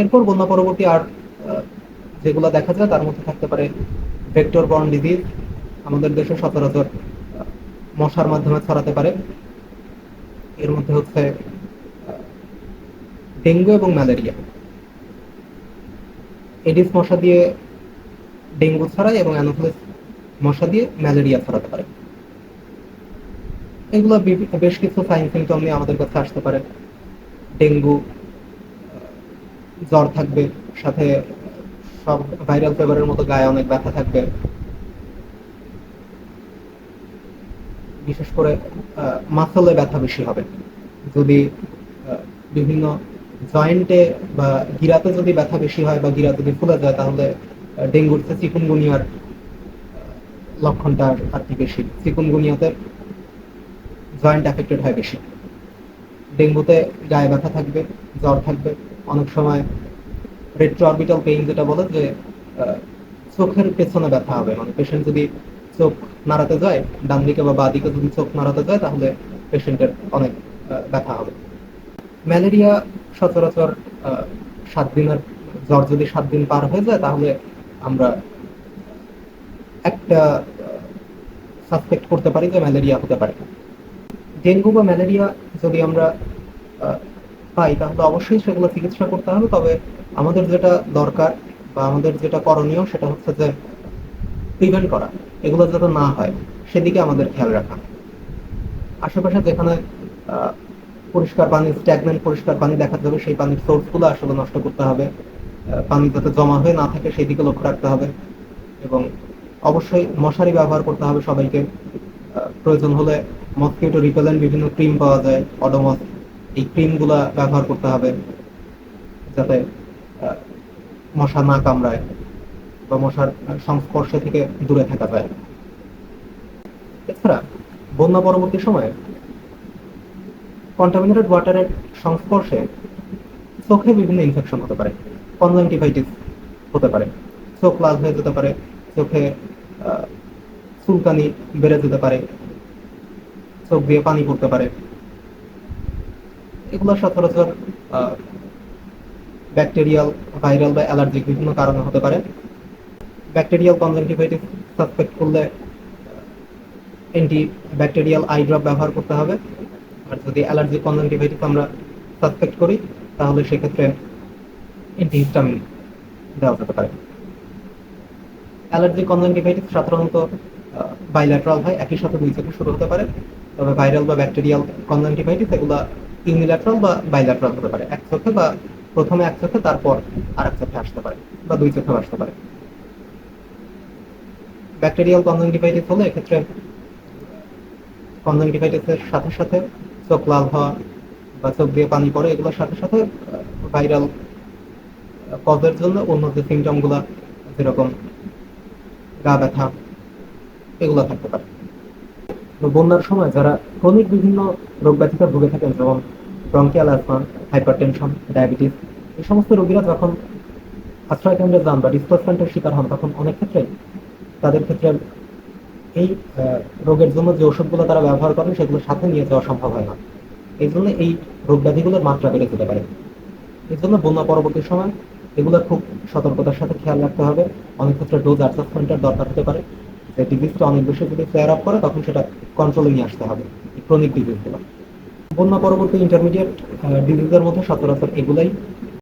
এরপর বন্যা পরবর্তী আর যেগুলো দেখা যায়, তার মধ্যে থাকতে পারে ভেক্টর বর্ন ডিজিজ, আমাদের দেশে সচরাচর মশার মাধ্যমে ছড়াতে পারে। এর মধ্যে হচ্ছে ডেঙ্গু এবং ম্যালেরিয়া। এডিস মশা দিয়ে ডেঙ্গু ছড়ায় এবং অ্যানোফিলিস মশা দিয়ে ম্যালেরিয়া ছড়াতে পারে। এগুলো বেশ কিছু সাইন সিমটম নিয়ে আমাদের কাছে আসতে পারে। ডেঙ্গু জ্বর থাকবে, সাথে সব ভাইরাল ফেভারের মতো গায়ে অনেক ব্যথা থাকবে। বিশেষ করে মাসলে ব্যথা বেশি হবে। যদি বিভিন্ন জয়েন্টে বা গিরাতে যদি ব্যথা বেশি হয় বা গিরা যদি ফুলে যায়, তাহলে ডেঙ্গুর চিকুনগুনিয়ার লক্ষণটা আর কি বেশি। চিকুনগুনিয়াতে জয়েন্ট অ্যাফেক্টেড হয় বেশি। ডেঙ্গুতে গায়ে ব্যথা থাকবে, জ্বর থাকবে অনেক সময় রেট্রোঅরবিটাল পেইন যেটা বলে যে চোখের পেছনে ব্যথা হবে। মানে পেশেন্ট যদি চোখ নাড়াতে যায়, ডান দিকে বা বাঁ দিকে যদি চোখ নাড়াতে যায়, তাহলে পেশেন্টের অনেক ব্যথা হবে। ম্যালেরিয়া সচরাচর সাত দিনের জ্বর যদি সাত দিন পার হয়ে যায়, তাহলে আমরা একটা সাসপেক্ট করতে পারি যে ম্যালেরিয়া হতে পারে। ডেঙ্গু বা ম্যালেরিয়া যদি আমরা পাই, তাহলে অবশ্যই সেগুলো চিকিৎসা করতে হবে। তবে আমাদের যেটা দরকার বা আমাদের যেটা করণীয় সেটা হচ্ছে যে প্রিভেন্ট করা, এগুলো যাতে না হয়, সেদিকে আমাদের খেয়াল রাখা। আশেপাশে যেখানে পরিষ্কার পানি স্ট্যাগনেন্ট পরিষ্কার পানি দেখা যাবে, সেই পানির সোর্সগুলো আসলে নষ্ট করতে হবে। পানি যাতে জমা হয়ে না থাকে সেই দিকে লক্ষ্য রাখতে হবে। এবং অবশ্যই মশারি ব্যবহার করতে হবে সবাইকে। প্রয়োজন হলে মসকিউটো রিপেলেন্ট বিভিন্ন ক্রিম পাওয়া যায়, অডোমস এই ক্রিমগুলা ব্যবহার করতে হবে যাতে মশা না কামড়ায় বা মশার সংস্পর্শে থেকে দূরে থাকা যায়। এছাড়া বন্যা পরবর্তী সময়ে কন্টামিনেটেড ওয়াটারের সংস্পর্শে চোখে বিভিন্ন ইনফেকশন হতে পারে কনজাংটিভাইটিস হতে পারে, চোখ লাল হয়ে যেতে পারে, চোখে চুলকানি বেড়ে যেতে পারে, চোখ দিয়ে পানি পড়তে পারে এগুলো সচরাচর ব্যাকটেরিয়াল ভাইরাল বা অ্যালার্জিক বিভিন্ন কারণে হতে পারে। ব্যাকটেরিয়াল কনজাংটিভাইটিস সাসপেক্ট করলে অ্যান্টি ব্যাকটেরিয়াল আই ড্রপ ব্যবহার করতে হবে। আর যদি অ্যালার্জিক কনজাংটিভাইটিস আমরা সাসপেক্ট করি, তাহলে সেক্ষেত্রে অ্যান্টিহিস্টামিন দেওয়া যেতে পারে। অ্যালার্জিক কনজাংটিভাইটিস সাধারণত বাইল্যাট্রাল হয়, একই সাথে দুই চোখে শুরু হতে পারে। তবে ভাইরাল বা ব্যাকটেরিয়াল কনজাংটিভাইটিস এগুলা ইউনিল্যাট্রাল বা বাইল্যাট্রাল হতে পারে। এক চোখে বা প্রথমে এক চোখে, তারপর আর এক চোখে আসতে পারে বা দুই চোখে আসতে পারে। ব্যাকটেরিয়াল কনজাংটিভাইটিস হলে এক্ষেত্রে কনজাংটিভাইটিসের সাথে সাথে চোখ লাল হওয়া বা চোখ দিয়ে পানি পড়ে, এগুলোর সাথে সাথে ভাইরাল কজের জন্য অন্য যে সিমটমগুলো যেরকম গা ব্যথা, এগুলো থাকতে পারে। বন্যার সময় যারা ক্রমিক বিভিন্ন রোগ ব্যাধিতে ভুগে থাকেন, যেমন ব্রঙ্কিয়াল অ্যাসমা হাইপারটেনশন ডায়াবেটিস এই সমস্ত রোগীরা যখন আশ্রয় কেন্দ্রে যান বা ডিসপ্লেসমেন্টের শিকার হন, তখন অনেক ক্ষেত্রে তাদের ক্ষেত্রে এই রোগের জন্য যে ওষুধগুলো তারা ব্যবহার করেন, সেগুলো সাথে নিয়ে যাওয়া সম্ভব হয় না। এই জন্য এই রোগ ব্যাধিগুলোর মাত্রা বেড়ে যেতে পারে। এই জন্য বন্যা পরবর্তী সময় এগুলো খুব সতর্কতার সাথে খেয়াল রাখতে হবে। অনেক ক্ষেত্রে ডোজ অ্যাডজাস্টমেন্টের দরকার হতে পারে। যে অনেক বেশি যদি ফ্লেয়ার আপ করে, তখন সেটা কন্ট্রোলে নিয়ে আসতে হবে। ক্রনিক ডিজিজগুলো বন্যা পরবর্তী ইন্টারমিডিয়েট ডিজিজের মধ্যে সচরাচর এগুলাই